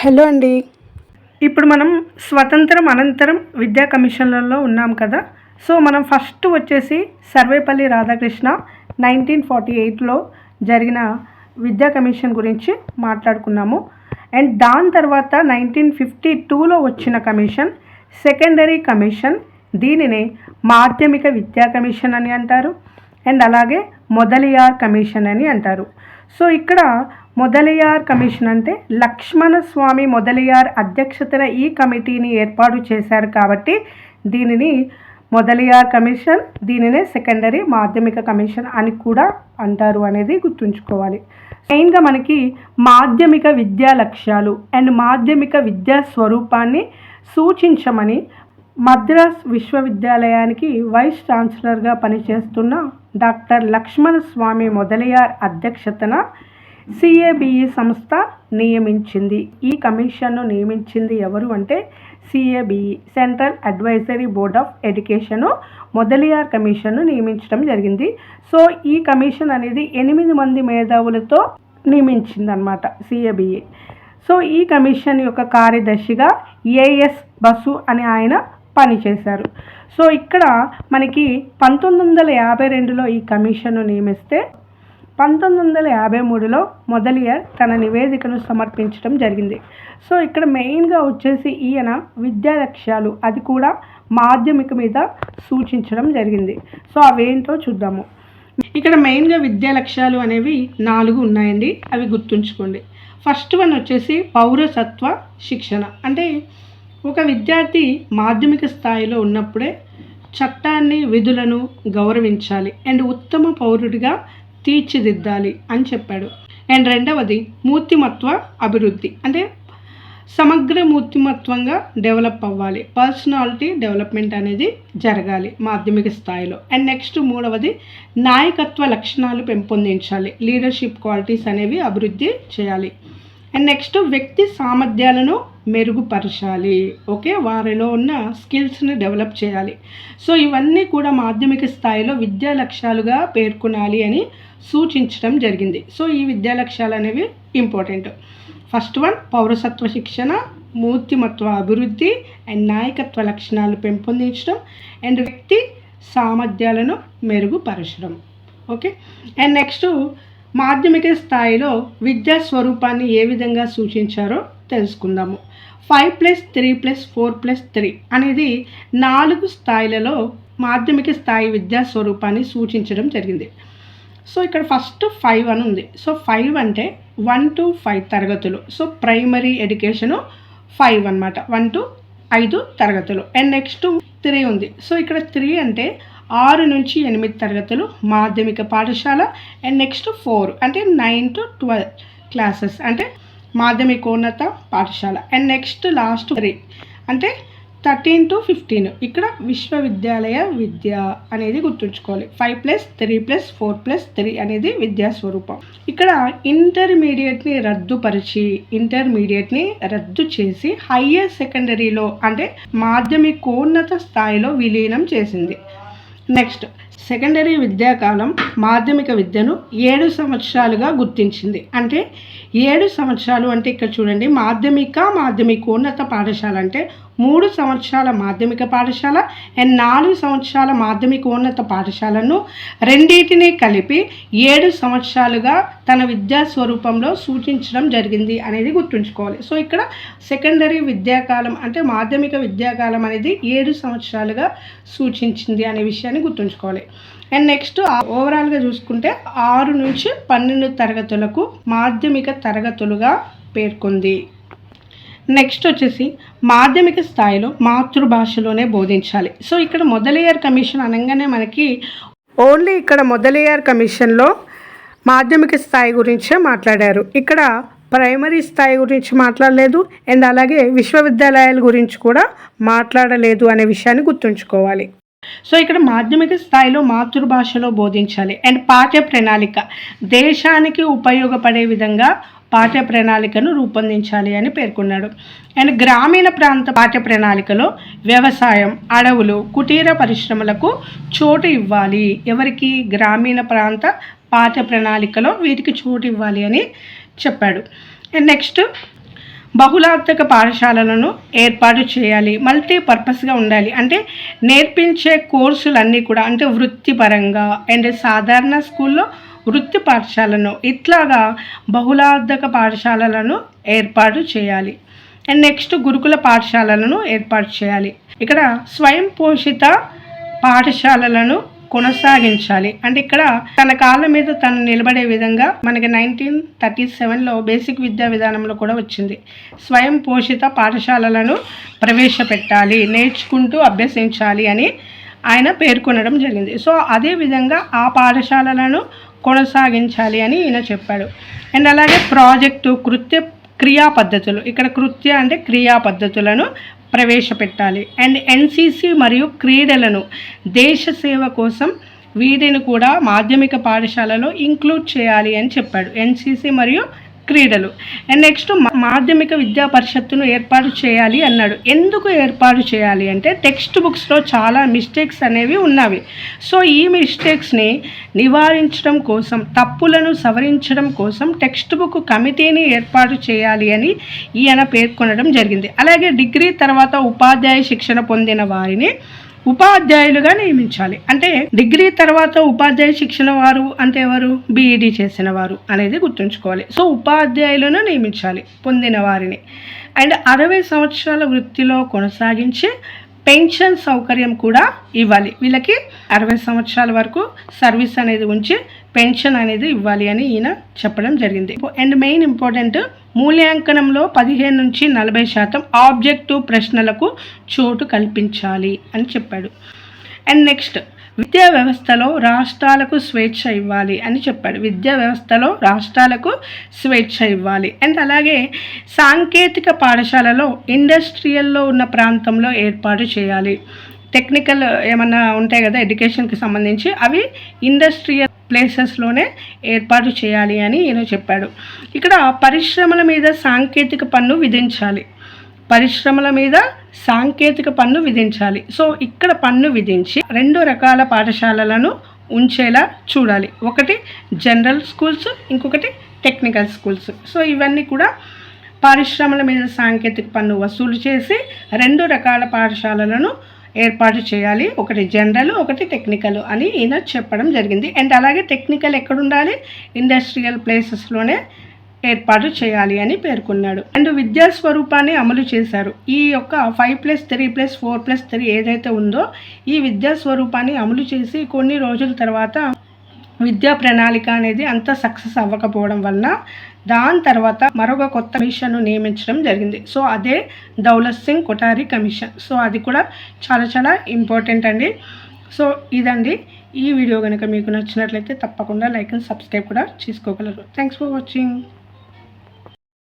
Hello అండి. ఇప్పుడు మనం స్వతంత్రం అనంతరం విద్యా కమిషన్లలో ఉన్నాం కదా. సో మనం ఫస్ట్ వచ్చేసి సర్వేపల్లి రాధాకృష్ణ నైన్టీన్ ఫార్టీ ఎయిట్లో జరిగిన విద్యా కమిషన్ గురించి మాట్లాడుకున్నాము. అండ్ దాని తర్వాత నైన్టీన్ ఫిఫ్టీ టూలో వచ్చిన కమిషన్ సెకండరీ కమిషన్ దీనిని మాధ్యమిక విద్యా కమిషన్ అని అంటారు. అండ్ అలాగే మొదలియార్ కమిషన్ అని అంటారు. సో ఇక్కడ మొదలయార్ కమిషన్ అంటే లక్ష్మణ స్వామి మొదలియార్ అధ్యక్షతన ఈ కమిటీని ఏర్పాటు చేశారు కాబట్టి దీనిని మొదలయార్ కమిషన్ దీనినే సెకండరీ మాధ్యమిక కమిషన్ అని కూడా అంటారు అనేది గుర్తుంచుకోవాలి. మెయిన్గా మనకి మాధ్యమిక విద్యా లక్ష్యాలు అండ్ మాధ్యమిక విద్యా స్వరూపాన్ని సూచించమని మద్రాస్ విశ్వవిద్యాలయానికి వైస్ ఛాన్సలర్గా పనిచేస్తున్న డాక్టర్ లక్ష్మణ స్వామి మొదలయార్ అధ్యక్షతన సిఏబిఈ సంస్థ నియమించింది. ఈ కమిషన్ను నియమించింది ఎవరు అంటే CABE central advisory board of education Mudaliar కమిషన్ను నియమించడం జరిగింది. సో ఈ కమిషన్ అనేది ఎనిమిది మంది మేధావులతో నియమించిందనమాట సిఏబిఈ. సో ఈ కమిషన్ యొక్క కార్యదర్శిగా ఏఎస్ బసు అని ఆయన పనిచేశారు. సో ఇక్కడ మనకి పంతొమ్మిది వందల యాభై రెండులో ఈ కమిషన్ను నియమిస్తే పంతొమ్మిది వందల యాభై మూడులో మొదలియర్ తన నివేదికను సమర్పించడం జరిగింది. సో ఇక్కడ మెయిన్గా వచ్చేసి ఈయన విద్యా లక్ష్యాలు అది కూడా మాధ్యమిక మీద సూచించడం జరిగింది. సో అవేంటో చూద్దాము. ఇక్కడ మెయిన్గా విద్యా లక్ష్యాలు అనేవి నాలుగు ఉన్నాయండి. అవి గుర్తుంచుకోండి. ఫస్ట్ వన్ వచ్చేసి పౌరసత్వ శిక్షణ. అంటే ఒక విద్యార్థి మాధ్యమిక స్థాయిలో ఉన్నప్పుడే చట్టాన్ని విధులను గౌరవించాలి. అండ్ ఉత్తమ పౌరుడిగా తీర్చిదిద్దాలి అని చెప్పాడు. అండ్ రెండవది మూర్తిమత్వ అభివృద్ధి. అంటే సమగ్ర మూర్తిమత్వంగా డెవలప్ అవ్వాలి. పర్సనాలిటీ డెవలప్మెంట్ అనేది జరగాలి మాధ్యమిక స్థాయిలో. అండ్ నెక్స్ట్ మూడవది నాయకత్వ లక్షణాలు పెంపొందించాలి. లీడర్షిప్ క్వాలిటీస్ అనేవి అభివృద్ధి చేయాలి. అండ్ నెక్స్ట్ వ్యక్తి సామర్థ్యాలను మెరుగుపరచాలి. ఓకే? వారిలో ఉన్న స్కిల్స్ని డెవలప్ చేయాలి. సో ఇవన్నీ కూడా మాధ్యమిక స్థాయిలో విద్యా లక్ష్యాలుగా పేర్కొనాలి అని సూచించడం జరిగింది. సో ఈ విద్యా లక్ష్యాలు అనేవి ఇంపార్టెంట్. ఫస్ట్ వన్ పౌరసత్వ శిక్షణ మూర్తిమత్వ అభివృద్ధి అండ్ నాయకత్వ లక్షణాలు పెంపొందించడం అండ్ వ్యక్తి సామర్థ్యాలను మెరుగుపరచడం. ఓకే? అండ్ నెక్స్ట్ మాధ్యమిక స్థాయిలో విద్యా స్వరూపాన్ని ఏ విధంగా సూచించారో తెలుసుకుందాము. Five plus three plus four plus three అనేది నాలుగు స్థాయిలలో మాధ్యమిక స్థాయి విద్యా స్వరూపాన్ని సూచించడం జరిగింది. సో ఇక్కడ ఫస్ట్ ఫైవ్ అని ఉంది. సో ఫైవ్ అంటే వన్ టు ఫైవ్ తరగతులు. సో ప్రైమరీ ఎడ్యుకేషను ఫైవ్ అనమాట వన్ టు ఐదు తరగతులు. అండ్ నెక్స్ట్ త్రీ ఉంది. సో ఇక్కడ త్రీ అంటే ఆరు నుంచి ఎనిమిది తరగతులు మాధ్యమిక పాఠశాల. అండ్ నెక్స్ట్ ఫోర్ అంటే నైన్ టు ట్వెల్వ్ క్లాసెస్. అంటే మాధ్యమికోన్నత పాఠశాల. అండ్ నెక్స్ట్ లాస్ట్ త్రీ అంటే థర్టీన్ టు ఫిఫ్టీన్ ఇక్కడ విశ్వవిద్యాలయ విద్య అనేది గుర్తుంచుకోవాలి. Five plus three plus four plus three అనేది విద్యా స్వరూపం. ఇక్కడ ఇంటర్మీడియట్ని రద్దుపరిచి ఇంటర్మీడియట్ని రద్దు చేసి హయ్యర్ సెకండరీలో అంటే మాధ్యమికోన్నత స్థాయిలో విలీనం చేసింది. నెక్స్ట్. సెకండరీ విద్యాకాలం మాధ్యమిక విద్యను ఏడు సంవత్సరాలుగా గుర్తించింది. అంటే ఏడు సంవత్సరాలు అంటే ఇక్కడ చూడండి మాధ్యమిక మాధ్యమికోన్నత పాఠశాల అంటే మూడు సంవత్సరాల మాధ్యమిక పాఠశాల అండ్ నాలుగు సంవత్సరాల మాధ్యమిక ఉన్నత పాఠశాలను రెండింటిని కలిపి ఏడు సంవత్సరాలుగా తన విద్యా స్వరూపంలో సూచించడం జరిగింది అనేది గుర్తుంచుకోవాలి. సో ఇక్కడ సెకండరీ విద్యాకాలం అంటే మాధ్యమిక విద్యాకాలం అనేది ఏడు సంవత్సరాలుగా సూచించింది అనే విషయాన్ని గుర్తుంచుకోవాలి. అండ్ నెక్స్ట్ ఓవరాల్గా చూసుకుంటే ఆరు నుంచి పన్నెండు తరగతులకు మాధ్యమిక తరగతులుగా పేర్కొంది. నెక్స్ట్ వచ్చేసి మాధ్యమిక స్థాయిలో మాతృభాషలోనే బోధించాలి. సో ఇక్కడ మొదలయ్యార్ కమిషన్ అనగానే మనకి ఓన్లీ ఇక్కడ మొదలయ్యార్ కమిషన్లో మాధ్యమిక స్థాయి గురించే మాట్లాడారు. ఇక్కడ ప్రైమరీ స్థాయి గురించి మాట్లాడలేదు అండ్ అలాగే విశ్వవిద్యాలయాల గురించి కూడా మాట్లాడలేదు అనే విషయాన్ని గుర్తుంచుకోవాలి. సో ఇక్కడ మాధ్యమిక స్థాయిలో మాతృభాషలో బోధించాలి. అండ్ పాఠ్య ప్రణాళిక దేశానికి ఉపయోగపడే విధంగా పాఠ్య ప్రణాళికను రూపొందించాలి అని పేర్కొన్నాడు. అండ్ గ్రామీణ ప్రాంత పాఠ్య ప్రణాళికలో వ్యవసాయం అడవులు కుటీర పరిశ్రమలకు చోటు ఇవ్వాలి. ఎవరికి? గ్రామీణ ప్రాంత పాఠ్య ప్రణాళికలో వీటికి చోటు ఇవ్వాలి అని చెప్పాడు. అండ్ నెక్స్ట్ బహుళార్థక పాఠశాలలను ఏర్పాటు చేయాలి. మల్టీపర్పస్గా ఉండాలి. అంటే నేర్పించే కోర్సులన్నీ కూడా అంటే వృత్తిపరంగా అండ్ సాధారణ స్కూల్లో వృత్తి పాఠశాలను ఇట్లాగా బహుళార్థక పాఠశాలలను ఏర్పాటు చేయాలి. అండ్ నెక్స్ట్ గురుకుల పాఠశాలలను ఏర్పాటు చేయాలి. ఇక్కడ స్వయం పోషిత పాఠశాలలను కొనసాగించాలి. అంటే ఇక్కడ తన కాళ్ళ మీద తను నిలబడే విధంగా మనకి నైన్టీన్ థర్టీ సెవెన్లో బేసిక్ విద్యా విధానంలో కూడా వచ్చింది. స్వయం పోషిత పాఠశాలలను ప్రవేశపెట్టాలి నేర్చుకుంటూ అభ్యసించాలి అని ఆయన పేర్కొనడం జరిగింది. సో అదే విధంగా ఆ పాఠశాలలను కొనసాగించాలి అని ఈయన చెప్పాడు. అండ్ అలాగే ప్రాజెక్టు కృత్య క్రియా పద్ధతులు. ఇక్కడ కృత్య అంటే క్రియా పద్ధతులను ప్రవేశపెట్టాలి. అండ్ ఎన్సీసీ మరియు క్రీడలను దేశ సేవ కోసం వీటిని కూడా మాధ్యమిక పాఠశాలలో ఇంక్లూడ్ చేయాలి అని చెప్పాడు. ఎన్సీసీ మరియు క్రీడలు. అండ్ నెక్స్ట్ మాధ్యమిక విద్యా పరిషత్తును ఏర్పాటు చేయాలి అన్నాడు. ఎందుకు ఏర్పాటు చేయాలి అంటే టెక్స్ట్ బుక్స్లో చాలా మిస్టేక్స్ అనేవి ఉన్నవి. సో ఈ మిస్టేక్స్ని నివారించడం కోసం తప్పులను సవరించడం కోసం టెక్స్ట్ బుక్ కమిటీని ఏర్పాటు చేయాలి అని ఈయన పేర్కొనడం జరిగింది. అలాగే డిగ్రీ తర్వాత ఉపాధ్యాయ శిక్షణ పొందిన వారిని ఉపాధ్యాయులుగా నియమించాలి. అంటే డిగ్రీ తర్వాత ఉపాధ్యాయ శిక్షణ వారు అంటే ఎవరు? బీఈడి చేసిన వారు అనేది గుర్తుంచుకోవాలి. సో ఉపాధ్యాయులను నియమించాలి పొందిన వారిని. అండ్ అరవై సంవత్సరాల వృత్తిలో కొనసాగించి పెన్షన్ సౌకర్యం కూడా ఇవ్వాలి. వీళ్ళకి అరవై సంవత్సరాల వరకు సర్వీస్ అనేది ఉంచి పెన్షన్ అనేది ఇవ్వాలి అని ఈయన చెప్పడం జరిగింది. అండ్ మెయిన్ ఇంపార్టెంట్ మూల్యాంకనంలో పదిహేను నుంచి నలభై శాతం ఆబ్జెక్టివ్ ప్రశ్నలకు చోటు కల్పించాలి అని చెప్పాడు. అండ్ నెక్స్ట్ విద్యా వ్యవస్థలో రాష్ట్రాలకు స్వేచ్ఛ ఇవ్వాలి అని చెప్పాడు. విద్యా వ్యవస్థలో రాష్ట్రాలకు స్వేచ్ఛ ఇవ్వాలి. అండ్ అలాగే సాంకేతిక పాఠశాలలో ఇండస్ట్రియల్లో ఉన్న ప్రాంతంలో ఏర్పాటు చేయాలి. టెక్నికల్ ఏమన్నా ఉంటాయి కదా ఎడ్యుకేషన్కి సంబంధించి అవి ఇండస్ట్రియల్ ప్లేసెస్లోనే ఏర్పాటు చేయాలి అని ఈయన చెప్పాడు. ఇక్కడ పరిశ్రమల మీద సాంకేతిక పన్ను విధించాలి. పరిశ్రమల మీద సాంకేతిక పన్ను విధించాలి. సో ఇక్కడ పన్ను విధించి రెండు రకాల పాఠశాలలను ఉంచేలా చూడాలి. ఒకటి జనరల్ స్కూల్స్ ఇంకొకటి టెక్నికల్ స్కూల్స్. సో ఇవన్నీ కూడా పరిశ్రమల మీద సాంకేతిక పన్ను వసూలు చేసి రెండు రకాల పాఠశాలలను ఏర్పాటు చేయాలి. ఒకటి జనరల్ ఒకటి టెక్నికల్ అని ఈయన చెప్పడం జరిగింది. అండ్ అలాగే టెక్నికల్ ఎక్కడ ఉండాలి ఇండస్ట్రియల్ ప్లేసెస్లోనే ఏర్పాటు చేయాలి అని పేర్కొన్నాడు. అండ్ విద్యా స్వరూపాన్ని అమలు చేశారు. ఈ యొక్క five plus three plus four plus three ఏదైతే ఉందో ఈ విద్యా స్వరూపాన్ని అమలు చేసి కొన్ని రోజుల తర్వాత విద్యా ప్రణాళిక అనేది అంత సక్సెస్ అవ్వకపోవడం వలన దాని తర్వాత మరొక కొత్త కమిషన్ను నియమించడం జరిగింది. సో అదే దౌలత్ సింగ్ కొటారి కమిషన్ సో అది కూడా చాలా చాలా ఇంపార్టెంట్ అండి. సో ఇదండి. ఈ వీడియో కనుక మీకు నచ్చినట్లయితే తప్పకుండా లైక్ అండ్ సబ్స్క్రైబ్ కూడా చేసుకోగలరు. Thanks for watching